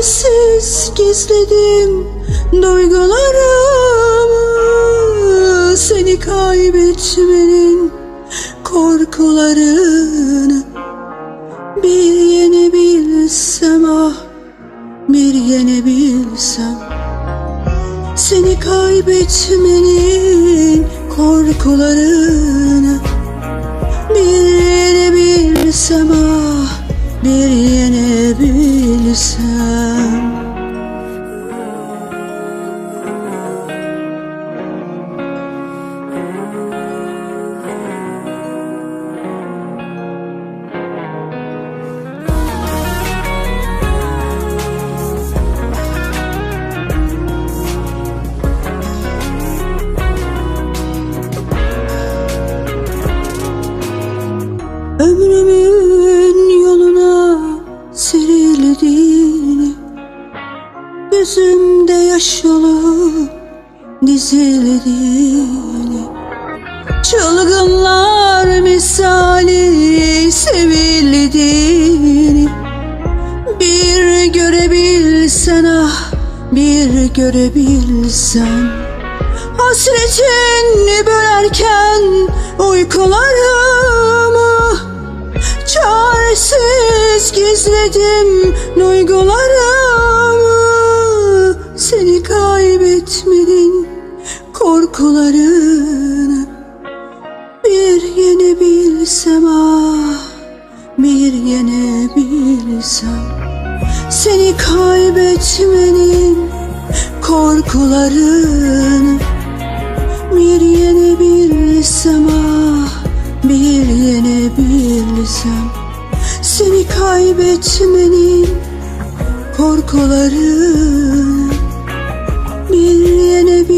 Çaresiz gizledim duygularımı. Seni kaybetmenin korkularını Bir yeni bilsem ah bir yeni bilsem. Seni kaybetmenin korkularını Bir yeni bilsem ah bir yeni bilsem Ömrümün yoluna serildiğini Gözümde yaş olup dizildiğini. Çılgınlar misali sevildiğini Bir görebilsen ah bir görebilsen. Hasretin bölerken uykularımı Çaresiz gizledim duygularımı. Seni kaybetmenin korkularını. Bir yeni bilsem ah bir yeni bilsem. Seni kaybetmenin korkularını. Bir yeni bilsem ah bir yeni bilsem Seni kaybetmenin korkularını Bir yeni